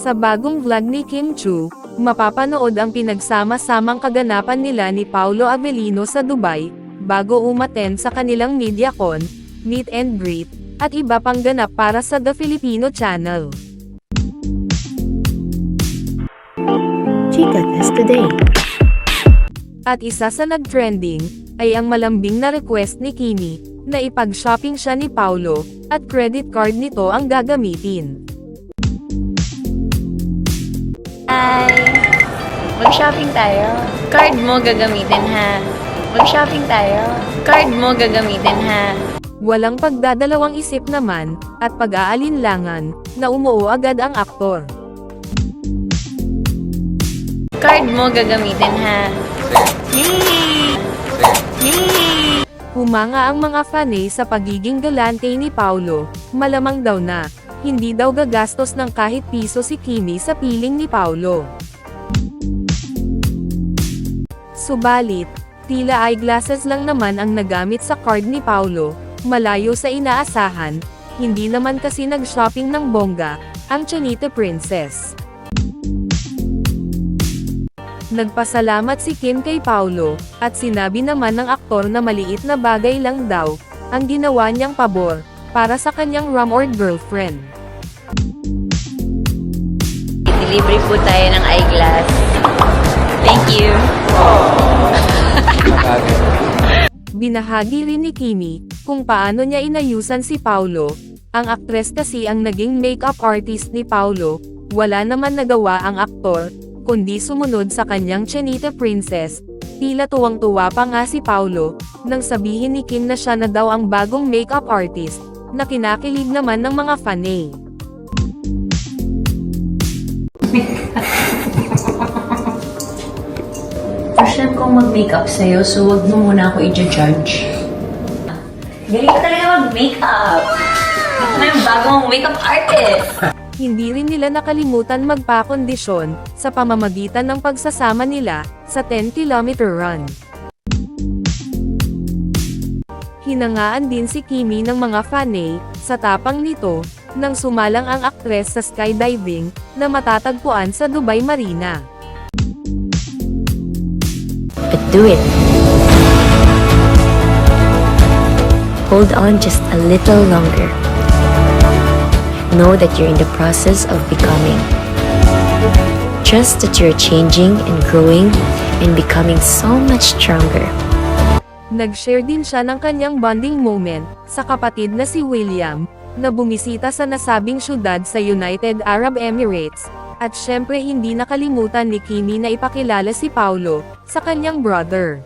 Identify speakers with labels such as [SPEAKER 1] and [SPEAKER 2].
[SPEAKER 1] Sa bagong vlog ni Kim Chu, mapapanood ang pinagsama-samang kaganapan nila ni Paulo Avellino sa Dubai, bago umaten sa kanilang MediaCon, meet and greet, at iba pang ganap para sa The Filipino Channel.
[SPEAKER 2] Chika Test Today.
[SPEAKER 1] At isa sa nag-trending, ay ang malambing na request ni Kimi, na ipag-shopping siya ni Paulo, at credit card nito ang gagamitin.
[SPEAKER 3] Hi! Mag-shopping tayo. Card mo gagamitin ha. Mag-shopping tayo. Card mo gagamitin ha.
[SPEAKER 1] Walang pagdadalawang isip naman, at pag-aalinlangan, na umuo agad ang aktor.
[SPEAKER 3] Card mo gagamitin ha. Yay! Yay!
[SPEAKER 1] Humanga ang mga fanay sa pagiging galante ni Paulo, malamang daw na, hindi daw gagastos ng kahit piso si Kimi sa piling ni Paulo. Subalit, tila eyeglasses lang naman ang nagamit sa card ni Paulo, malayo sa inaasahan, hindi naman kasi nag-shopping ng bongga, ang Chinita Princess. Nagpasalamat si Kim kay Paulo, at sinabi naman ng aktor na maliit na bagay lang daw, ang ginawa niyang pabor, para sa kanyang rumored girlfriend.
[SPEAKER 3] Delivery po tayo ng eyeglass. Thank you.
[SPEAKER 1] Binahagi rin ni Kimi, kung paano niya inayusan si Paulo, ang aktres kasi ang naging makeup artist ni Paulo, wala naman nagawa ang aktor, kundi sumunod sa kanyang Chinita Princess, tila tuwang-tuwa pa nga si Paulo, nang sabihin ni Kim na siya na daw ang bagong makeup artist, na kinakilig naman ng mga fanay.
[SPEAKER 3] First time kong mag-makeup sa'yo, so wag mo muna ako i-judge. Galing ka talaga mag-makeup. Ako na yung bagong makeup artist.
[SPEAKER 1] Hindi rin nila nakalimutan magpakondisyon, sa pamamagitan ng pagsasama nila, sa 10-kilometer run. Hinangaan din si Kimi ng mga fanay, sa tapang nito, nang sumalang ang aktres sa skydiving, na matatagpuan sa Dubai Marina.
[SPEAKER 2] But do it. Hold on just a little longer. Know that you're in the process of becoming. Trust that you're changing and growing and becoming so much stronger.
[SPEAKER 1] Nag-share din siya ng kanyang bonding moment, sa kapatid na si William, na bumisita sa nasabing syudad sa United Arab Emirates, at syempre hindi nakalimutan ni Kimi na ipakilala si Paulo, sa kanyang brother.